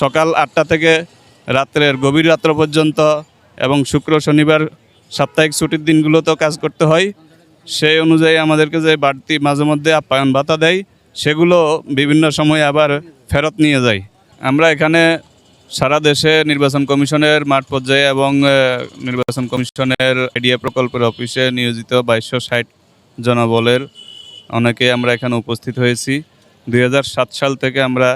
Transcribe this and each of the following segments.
সকাল আটটা থেকে রাত্রের গভীর রাত্র পর্যন্ত এবং শুক্র শনিবার সাপ্তাহিক ছুটির দিনগুলোতেও কাজ করতে হয়। সেই অনুযায়ী আমাদেরকে যে বাড়তি মাঝে মধ্যে আপ্যায়ন ভাতা দেয়, সেগুলো বিভিন্ন সময় আবার ফেরত নিয়ে যায়। আমরা এখানে সারা দেশে নির্বাচন কমিশনের মাঠ পর্যায়ে এবং নির্বাচন কমিশনের আইডিয়া প্রকল্পের অফিসে নিয়োজিত বাইশশো ষাট জনবলের অনেকে আমরা এখানে উপস্থিত হয়েছি। দু হাজার সাত সাল থেকে আমরা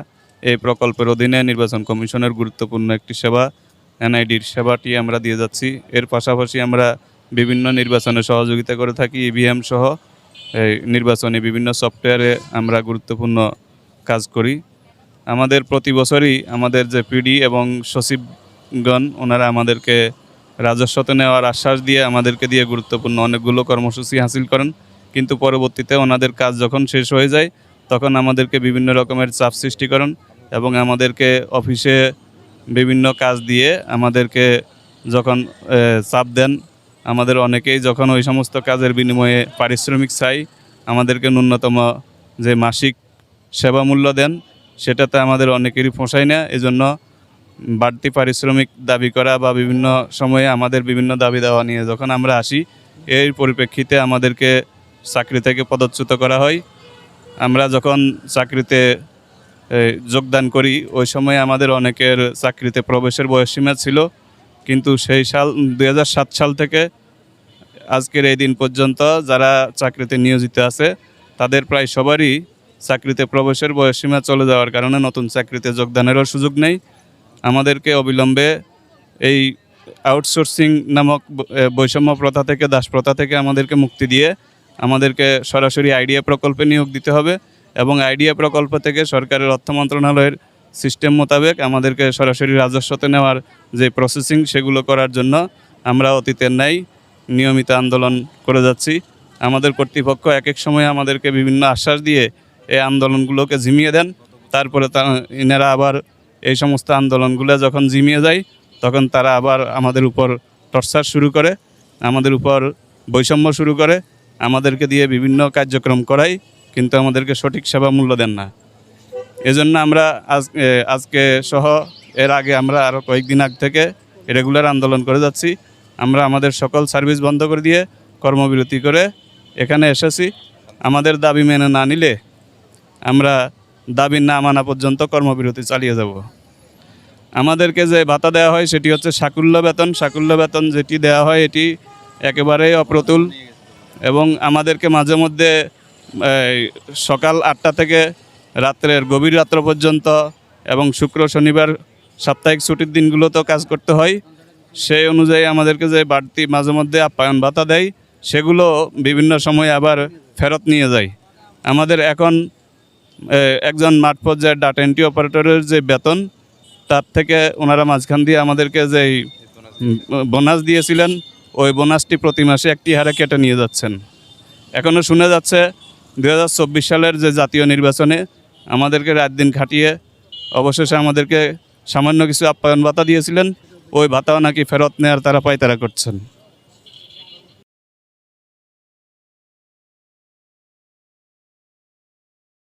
এই প্রকল্পের অধীনে নির্বাচন কমিশনের গুরুত্বপূর্ণ একটি সেবা, এনআইডির সেবাটি আমরা দিয়ে যাচ্ছি। এর পাশাপাশি আমরা বিভিন্ন নির্বাচনে সহযোগিতা করে থাকি, ইভিএম সহ। এই নির্বাচনী বিভিন্ন সফটওয়্যারে আমরা গুরুত্বপূর্ণ কাজ করি। আমাদের প্রতি বছরই আমাদের যে পিডি এবং সচিবগণ, ওনারা আমাদেরকে রাজস্বতে নেওয়ার আশ্বাস দিয়ে আমাদেরকে দিয়ে গুরুত্বপূর্ণ অনেকগুলো কর্মসূচি হাসিল করেন। কিন্তু পরবর্তীতে ওনাদের কাজ যখন শেষ হয়ে যায়, তখন আমাদেরকে বিভিন্ন রকমের চাপ সৃষ্টি করেন। এবং আমাদেরকে অফিসে বিভিন্ন কাজ দিয়ে আমাদেরকে যখন চাপ দেন, আমাদের অনেকেই যখন ওই সমস্ত কাজের বিনিময়ে পারিশ্রমিক চাই, আমাদেরকে ন্যূনতম যে মাসিক সেবা মূল্য দেন, সেটাতে আমাদের অনেকেরই পোষায় না। এজন্য বাড়তি পারিশ্রমিক দাবি করা বা বিভিন্ন সময়ে আমাদের বিভিন্ন দাবি দেওয়া নিয়ে যখন আমরা আসি, এর পরিপ্রেক্ষিতে আমাদেরকে চাকরি থেকে পদচ্যুত করা হয়। আমরা যখন চাকরিতে যোগদান করি। ওই সময় আমাদের অনেকের চাকরিতে প্রবেশের বয়সসীমা ছিল, কিন্তু সেই সাল দু হাজার সাত সাল থেকে আজকের এই দিন পর্যন্ত যারা চাকরিতে নিয়োজিত আছে, তাদের প্রায় সবারই চাকরিতে প্রবেশের বয়সসীমা চলে যাওয়ার কারণে নতুন চাকরিতে যোগদানেরও সুযোগ নেই। আমাদেরকে অবিলম্বে এই আউটসোর্সিং নামক বৈষম্য প্রথা থেকে, দাস প্রথা থেকে আমাদেরকে মুক্তি দিয়ে আমাদেরকে সরাসরি আইডিয়া প্রকল্পে নিয়োগ দিতে হবে। এবং আইডিয়া প্রকল্প থেকে সরকারের অর্থ মন্ত্রণালয়ের সিস্টেম মোতাবেক আমাদেরকে সরাসরি রাজস্বতে নেওয়ার যে প্রসেসিং সেগুলো করার জন্য আমরা অতীতের ন্যায় নিয়মিত আন্দোলন করে যাচ্ছি। আমাদের কর্তৃপক্ষ এক এক সময় আমাদেরকে বিভিন্ন আশ্বাস দিয়ে এই আন্দোলনগুলোকে ঝিমিয়ে দেন। তারপরে তা এনারা আবার এই সমস্ত আন্দোলনগুলো যখন জিমিয়ে যায়, তখন তারা আবার আমাদের উপর টর্চার শুরু করে, আমাদের উপর বৈষম্য শুরু করে, আমাদেরকে দিয়ে বিভিন্ন কার্যক্রম করাই কিন্তু আমাদেরকে সঠিক সেবা মূল্য দেন না। এজন্য আমরা আজ আজকে সহ এর আগে আমরা আরও কয়েকদিন আগ থেকে রেগুলার আন্দোলন করে যাচ্ছি। আমরা আমাদের সকল সার্ভিস বন্ধ করে দিয়ে কর্মবিরতি করে এখানে এসেছি। আমাদের দাবি মেনে না নিলে আমরা দাবি না মানা পর্যন্ত কর্মবিরতি চালিয়ে যাব। আমাদেরকে যে ভাতা দেওয়া হয় সেটি হচ্ছে সাকুল্য বেতন। সাকুল্য বেতন যেটি দেওয়া হয় এটি একেবারেই অপ্রতুল এবং আমাদেরকে মাঝে মধ্যে সকাল আটটা থেকে রাত্রের গভীর রাত্র পর্যন্ত এবং শুক্র শনিবার সাপ্তাহিক ছুটির দিনগুলোতেও কাজ করতে হয়। সেই অনুযায়ী আমাদেরকে যে বাড়তি মাঝে মধ্যে আপ্যায়ন ভাতা দেয়, সেগুলো বিভিন্ন সময় আবার ফেরত নিয়ে যায়। আমাদের এখন একজন মাঠ পর্যায়ের ডাটা এন্ট্রি অপারেটরের যে বেতন, তার থেকে ওনারা মাঝখান দিয়ে আমাদেরকে যে বোনাস দিয়েছিলেন, ওই বোনাসটি প্রতি মাসে একটি হারে কেটে নিয়ে যাচ্ছেন। এখনও শুনে যাচ্ছে দু হাজার চব্বিশ সালের যে জাতীয় নির্বাচনে আমাদেরকে রাত দিন খাটিয়ে অবশেষে আমাদেরকে সামান্য কিছু আপ্যায়ন ভাতা দিয়েছিলেন, ওই ভাতাও নাকি ফেরত নেওয়ার তারা পায়তারা করছেন।